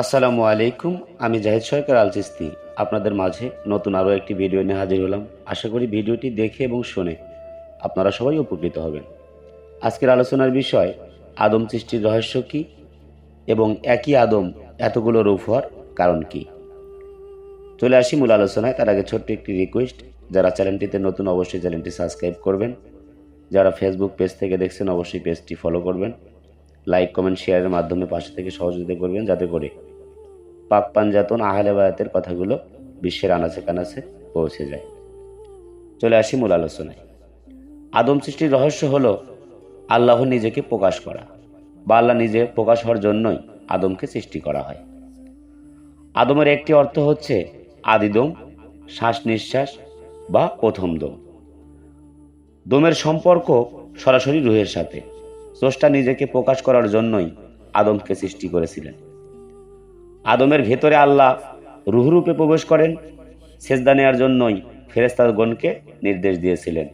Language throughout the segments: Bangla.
আসসালামু আলাইকুম, আমি জাহিদ সরকার আল চিস্তি আপনাদের মাঝে নতুন আরও একটি ভিডিও নিয়ে হাজির হলাম। আশা করি ভিডিওটি দেখে এবং শুনে আপনারা সবাই উপকৃত হবেন। আজকের আলোচনার বিষয়, আদম সৃষ্টির রহস্য কী এবং একই আদম এতগুলো রূপ হওয়ার কারণ কি? চলে আসি মূল আলোচনায়। তার আগে ছোট্ট একটি রিকোয়েস্ট যারা চ্যানেলটিতে নতুন অবশ্যই চ্যানেলটি সাবস্ক্রাইব করবেন। যারা ফেসবুক পেজ থেকে দেখছেন, অবশ্যই পেজটি ফলো করবেন। লাইক কমেন্ট শেয়ারের মাধ্যমে পাশে থেকে সহযোগিতা করবেন, যাতে করে পাক পাঞ্জাতন আহলে বায়াতের কথাগুলো বিশ্বের আনাচে কানাচে পৌঁছে যায়। চলে আসি মূল আলোচনায়। আদম সৃষ্টির রহস্য হলো আল্লাহ নিজেকে প্রকাশ করা বা আল্লাহ নিজে প্রকাশ হওয়ার জন্যই আদমকে সৃষ্টি করা হয়। আদমের একটি অর্থ হচ্ছে আদিদম শ্বাস নিঃশ্বাস বা প্রথম দম। দমের সম্পর্ক সরাসরি রুহের সাথে। স্রষ্টা নিজেকে প্রকাশ করার জন্যই আদমকে সৃষ্টি করেছিলেন। আদমের ভেতরে আল্লাহ রুহরূপে প্রবেশ করেন, সেজদা নেওয়ার জন্যই ফেরেস্তাগণকে নির্দেশ দিয়েছিলেন।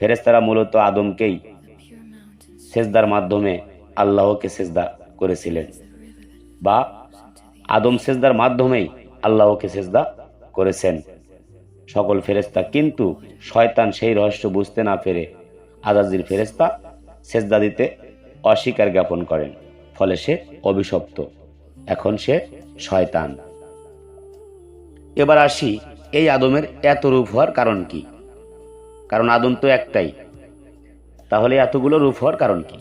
ফেরেস্তারা মূলত আদমকেই সেজদার মাধ্যমে আল্লাহকে সেজদা করেছিলেন বা আদম সেজদার মাধ্যমেই আল্লাহকে সেজদা করেছেন। সকল ফেরেস্তা কিন্তু শয়তান সেই রহস্য বুঝতে না পেরে আজাজির ফেরেস্তা সেজদা দিতে অস্বীকার জ্ঞাপন করেন, ফলে সে অভিশপ্ত। এখন সে শয়তান। এবার আসি এই আদমের এত রূপ হওয়ার কারণ কি? কারণ আদম তো একটাই। তাহলে এতগুলো রূপ হওয়ার কারণ কি?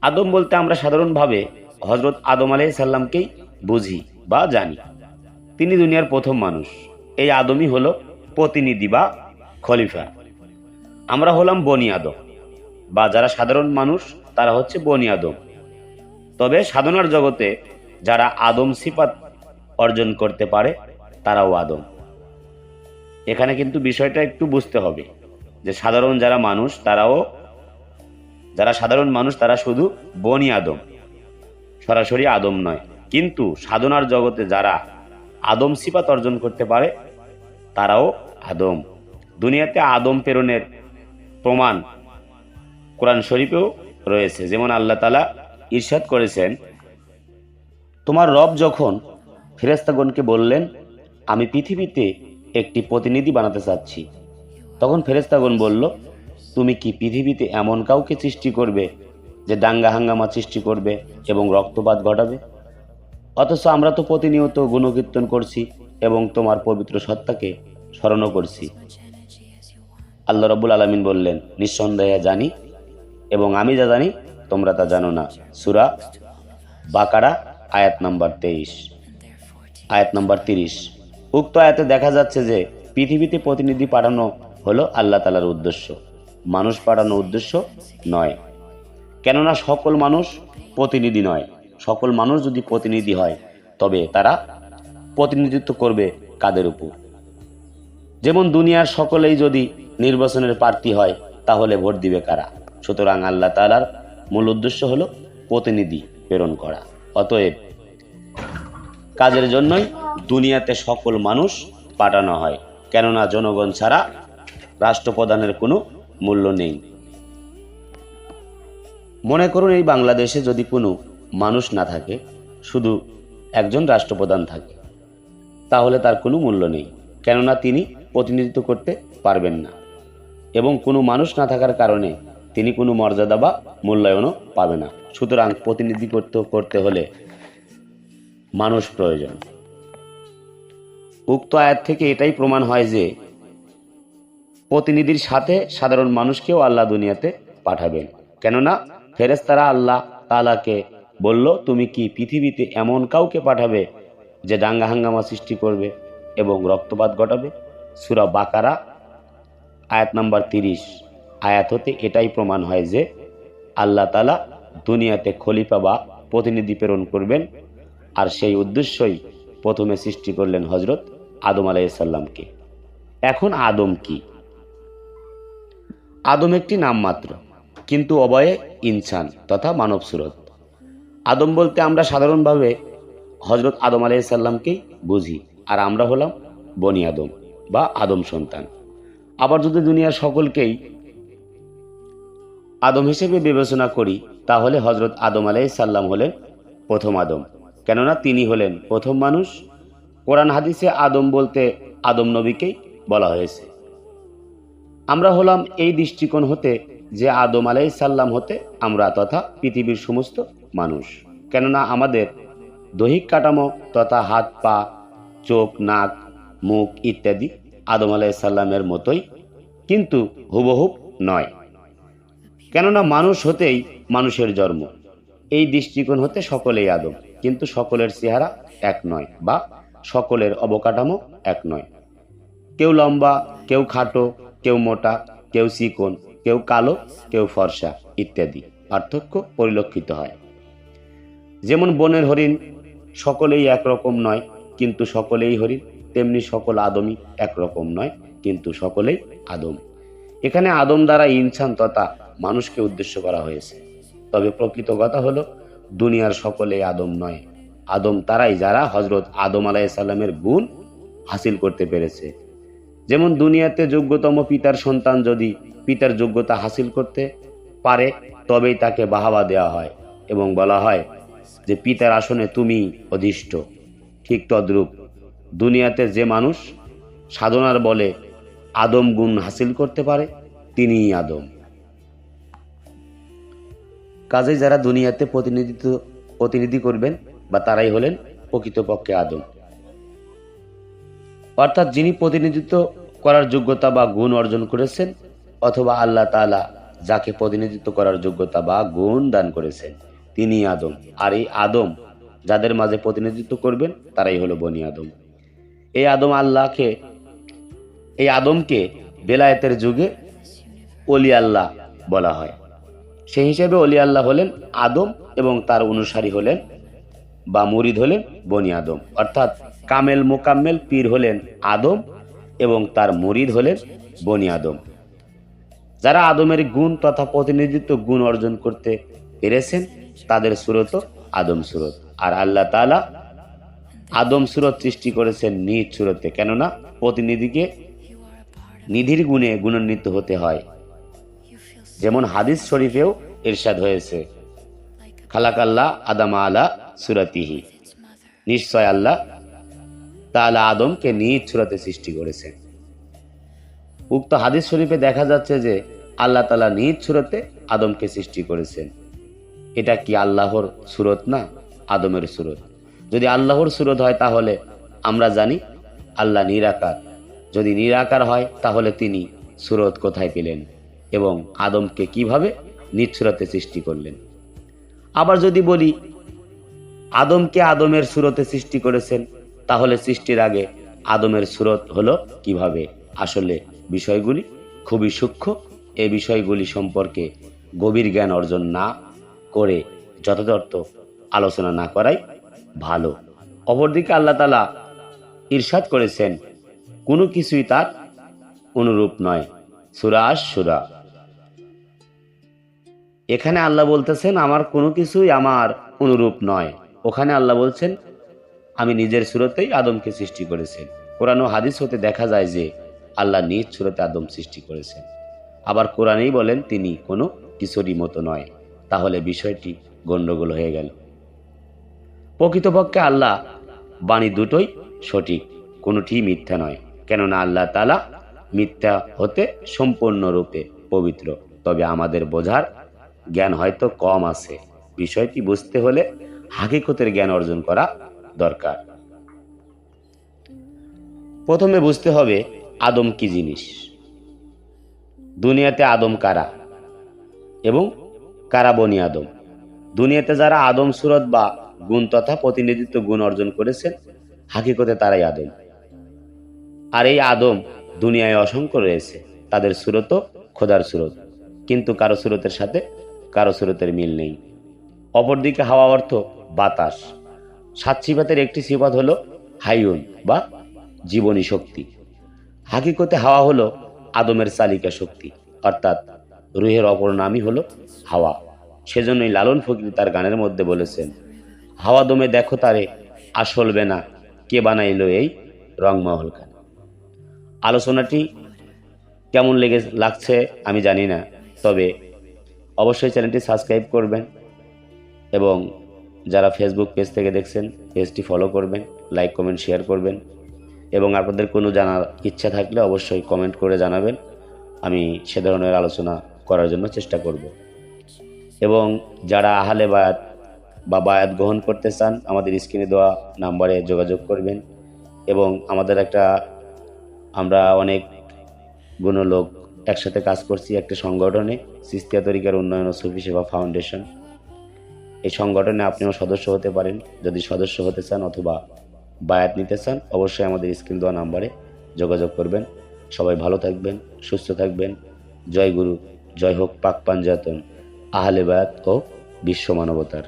আদম বলতে আমরা সাধারণভাবে হজরত আদম আলাই সাল্লামকেই বুঝি বা জানি। তিনি দুনিয়ার প্রথম মানুষ। এই আদমই হলো প্রতিনিধি বা খলিফা। আমরা হলাম বনি আদম। বা যারা সাধারণ মানুষ, তারা হচ্ছে বনি আদম। তবে সাধনার জগতে যারা আদম সিফাত অর্জন করতে পারে, তারাও আদম। এখানে কিন্তু বিষয়টা একটু বুঝতে হবে যে সাধারণ যারা মানুষ, তারাও যারা সাধারণ মানুষ, তারা শুধু বনি আদম। সরাসরি আদম নয়। কিন্তু সাধনার জগতে যারা আদম সিফাত অর্জন করতে পারে, তারাও আদম। দুনিয়াতে আদম প্রেরণের প্রমাণ কোরআন শরীফেও রয়েছে। যেমন আল্লাহ তালা ঈর্ষাদ করেছেন, তোমার রব যখন ফেরেস্তাগণকে বললেন, আমি পৃথিবীতে একটি প্রতিনিধি বানাতে চাচ্ছি তখন ফেরেস্তাগণ বলল, তুমি কি পৃথিবীতে এমন কাউকে সৃষ্টি করবে যে দাঙ্গা হাঙ্গামা সৃষ্টি করবে এবং রক্তপাত ঘটাবে? অথচ আমরা তো প্রতিনিয়ত গুণকীর্তন করছি এবং তোমার পবিত্র সত্তাকে স্মরণও করছি আল্লাহ রব্বুল আলমিন বললেন, নিঃসন্দেহে জানি এবং আমি যা জানি, তোমরা তা জানো না। সুরা বাকারা, আয়াত নাম্বার তেইশ। আয়াত নাম্বার তিরিশ। উক্ত আয়াতে দেখা যাচ্ছে যে, পৃথিবীতে প্রতিনিধি পাঠানো হলো আল্লাহ তালার উদ্দেশ্য। মানুষ পাঠানোর উদ্দেশ্য নয়। কেননা সকল মানুষ প্রতিনিধি নয়। সকল মানুষ যদি প্রতিনিধি হয়, তবে তারা প্রতিনিধিত্ব করবে কাদের উপর? যেমন দুনিয়ার সকলেই যদি নির্বাচনের প্রার্থী হয়, তাহলে ভোট দিবে কারা? সুতরাং আল্লাহ তালার মূল উদ্দেশ্য হলো প্রতিনিধি প্রেরণ করা। অতএব কাজের জন্যই দুনিয়াতে সকল মানুষ পাঠানো হয়, কেননা জনগণ ছাড়া রাষ্ট্রপ্রধানের কোনো মূল্য নেই। মনে করুন এই বাংলাদেশে যদি কোনো মানুষ না থাকে, শুধু একজন রাষ্ট্রপ্রধান থাকে, তাহলে তার কোনো মূল্য নেই, কেননা তিনি প্রতিনিধিত্ব করতে পারবেন না। এবং কোনো মানুষ না থাকার কারণে তিনি কোনো মর্যাদা বা মূল্যায়নও পাবে না। সুতরাং প্রতিনিধি করতে করতে হলে মানুষ প্রয়োজন। উক্ত আয়াত থেকে এটাই প্রমাণ হয় যে প্রতিনিধির সাথে সাধারণ মানুষকেও আল্লাহ দুনিয়াতে পাঠাবেন। কেননা ফেরেস্তারা আল্লাহ তালাকে বলল, তুমি কি পৃথিবীতে এমন কাউকে পাঠাবে যে দাঙ্গা হাঙ্গামা সৃষ্টি করবে এবং রক্তপাত ঘটাবে? সুরা বাকারা, আয়াত নাম্বার তিরিশ। আয়াত হতে এটাই প্রমাণ হয় যে আল্লাহ তালা দুনিয়াতে খলিফা বা প্রতিনিধি প্রেরণ করবেন আর সেই উদ্দেশ্যই প্রথমে সৃষ্টি করলেন হজরত আদম আলাইসাল্লামকে এখন আদম কি? আদম একটি নাম মাত্র কিন্তু অবয়ে ইনসান তথা মানব সুরত। আদম বলতে আমরা সাধারণভাবে হজরত আদম আলাইসাল্লামকেই বুঝি, আর আমরা হলাম বনি আদম বা আদম সন্তান। আবার যদি দুনিয়ার সকলকেই আদম হিসেবে বিবেচনা করি, তাহলে হজরত আদম আলাই সাল্লাম হলেন প্রথম আদম। কেননা তিনি হলেন প্রথম মানুষ। কোরআন হাদিসে আদম বলতে আদম নবীকেই বলা হয়েছে। আমরা হলাম এই দৃষ্টিকোণ হতে যে আদম আলাই সাল্লাম হতে আমরা তথা পৃথিবীর সমস্ত মানুষ। কেননা আমাদের দৈহিক কাঠামো তথা হাত, পা, চোখ, নাক, মুখ ইত্যাদি আদম আলাই সাল্লামের মতোই, কিন্তু হুবহুব নয়। কেননা মানুষ হতেই মানুষের জন্ম। এই দৃষ্টিকোণ হতে সকলেই আদম, কিন্তু সকলের চেহারা এক নয় বা সকলের অবকাঠামো এক নয়। কেউ লম্বা, কেউ খাটো, কেউ মোটা, কেউ চিকন, কেউ কালো, কেউ ফর্সা ইত্যাদি পার্থক্য পরিলক্ষিত হয়। যেমন বনের হরিণ সকলেই একরকম নয়, কিন্তু সকলেই হরিণ, তেমনি সকল আদমই একরকম নয়, কিন্তু সকলেই আদম। এখানে আদম দ্বারা ইনসান তথা মানুষকে উদ্দেশ্য করা হয়েছে। তবে প্রকৃত কথা হলো, দুনিয়ার সকলেই আদম নয়। আদম তারাই যারা হজরত আদম আলাইসাল্লামের গুণ হাসিল করতে পেরেছে। যেমন দুনিয়াতে যোগ্যতম পিতার সন্তান যদি পিতার যোগ্যতা হাসিল করতে পারে, তবেই তাকে বাহাবা দেওয়া হয় এবং বলা হয় যে, পিতার আসনে তুমি অধিষ্ঠ। ঠিক তদ্রূপ দুনিয়াতে যে মানুষ সাধনার বলে আদম গুণ হাসিল করতে পারে, তিনিই আদম। কাজেই যারা দুনিয়াতে প্রতিনিধিত্ব, প্রতিনিধি করবেন বা তারাই হলেন প্রকৃতপক্ষে আদম। অর্থাৎ যিনি প্রতিনিধিত্ব করার যোগ্যতা বা গুণ অর্জন করেছেন, অথবা আল্লাহ তাআলা যাকে প্রতিনিধিত্ব করার যোগ্যতা বা গুণ দান করেছেন, তিনি আদম। আর এই আদম যাদের মাঝে প্রতিনিধিত্ব করবেন, তারাই হলো বনি আদম। এই আদম আল্লাহকে, এই আদমকে বেলায়েতের যুগে অলি আল্লাহ বলা হয়। সেই হিসেবে অলি আল্লাহ হলেন আদম এবং তার অনুসারী হলেন বা মুরিদ হলেন বনি আদম। অর্থাৎ কামেল মোকাম্মেল পীর হলেন আদম এবং তার মুরিদ হলেন বনি আদম। যারা আদমের গুণ তথা প্রতিনিধিত্ব গুণ অর্জন করতে পেরেছেন, তাদের সুরত আদম সুরত। আর আল্লাহ তাআলা আদম সুরত সৃষ্টি করেছেন নিজ সুরতে কেননা প্রতিনিধিকে নিধির গুণে গুণান্বিত হতে হয়। যেমন হাদিস শরীফেও ইরশাদ হয়েছে। খালাকাল্লাহ আদাম আলা সুরাতিহি। নিশ্চয় আল্লাহ তাআলা আদমকে নিজ সুরাতে সৃষ্টি করেছেন। উক্ত হাদিস শরীফে দেখা যাচ্ছে যে আল্লাহ তাআলা নিজ সুরতে আদমকে সৃষ্টি করেছেন। এটা কি আল্লাহর সুরত না আদমের সুরত? যদি আল্লাহর সুরত হয় তাহলে আমরা জানি আল্লাহ নিরাকার। যদি নিরাকার হয় তাহলে তিনি সুরত কোথায় পেলেন? এবং আদমকে কীভাবে নিজ সুরতে সৃষ্টি করলেন। আবার যদি বলি, আদমকে আদমের সুরতে সৃষ্টি করেছেন, তাহলে সৃষ্টির আগে আদমের সুরত হলো কীভাবে? আসলে বিষয়গুলি খুবই সূক্ষ্ম। এই বিষয়গুলি সম্পর্কে গভীর জ্ঞান অর্জন না করে যথাযথ আলোচনা না করাই ভালো। অপরদিকে আল্লাহ তালা ঈর্ষাদ করেছেন, কোনো কিছুই তার অনুরূপ নয়। সুরা সুরা এখানে আল্লাহ বলতেছেন, আমার কোনো কিছুই আমার অনুরূপ নয়। ওখানে আল্লাহ বলছেন, আমি নিজের সুরতেই আদমকে সৃষ্টি করেছেন। কোরআন ও হাদিস হতে দেখা যায় যে, আল্লাহ নিজ সুরতে আদম সৃষ্টি করেছেন। আবার কোরআনেই বলেন, তিনি কোনো কিশোরী মতো নয়। তাহলে বিষয়টি গণ্ডগোল হয়ে গেল। প্রকৃতপক্ষে আল্লাহ বাণী দুটোই সঠিক, কোনোটি মিথ্যা নয়। কেননা আল্লাহ তালা মিথ্যা হতে সম্পূর্ণরূপে পবিত্র। তবে আমাদের বোঝার জ্ঞান হয়তো কম আছে। বিষয়টি বুঝতে হলে হাকিকতের জ্ঞান অর্জন করা দরকার। প্রথমে বুঝতে হবে আদম কি জিনিস। দুনিয়াতে আদম কারা? এবং কারা বনি আদম? দুনিয়াতে যারা আদম সুরত বা গুণ তথা প্রতিনিধিত্ব গুণ অর্জন করেছেন, হাকিকতে তারাই আদম। আর এই আদম দুনিয়ায় অসংখ্য রয়েছে, তাদের সুরতও খোদার সুরত। কিন্তু কারও সুরতের সাথে কারও সুরতের মিল নেই। অপরদিকে হাওয়া অর্থ বাতাস। সাত সিফাতের একটি সিফাত হলো হাইউন বা জীবনী শক্তি। হাকিকতে হাওয়া হলো আদমের চালিকা শক্তি, অর্থাৎ রুহের অপর নামই হলো হাওয়া। সেজন্যই লালন ফকির তার গানের মধ্যে বলেছেন, হাওয়া দমে দেখো তারে, আসলবে না, কে বানাইলো এই রংমহল খান? আলোচনাটি কেমন লেগে, লাগছে আমি জানি না, তবে অবশ্যই চ্যানেলটি সাবস্ক্রাইব করবেন এবং যারা ফেসবুক পেজ থেকে দেখছেন পেজটি ফলো করবেন লাইক কমেন্ট শেয়ার করবেন এবং আপনাদের কোনো জানার ইচ্ছা থাকলে অবশ্যই কমেন্ট করে জানাবেন। আমি সে ধরনের আলোচনা করার জন্য চেষ্টা করব। এবং যারা আহলে বায়াত বা বায়াত গ্রহণ করতে চান, আমাদের স্ক্রিনে দেওয়া নাম্বারে যোগাযোগ করবেন এবং আমাদের একটা আমরা অনেক গুণ লোক একসাথে কাজ করছি একটা সংগঠনে, সিস্তিয়া তরিকার উন্নয়ন ও সুফি সেবা ফাউন্ডেশন। এই সংগঠনে আপনিও সদস্য হতে পারেন। যদি সদস্য হতে চান অথবা বায়াত নিতে চান, অবশ্যই আমাদের স্ক্রিন দেওয়া নাম্বারে যোগাযোগ করবেন। সবাই ভালো থাকবেন, সুস্থ থাকবেন। জয় গুরু, জয় হোক পাক পাঞ্জাতন, আহলে বায়াত ও বিশ্ব মানবতার।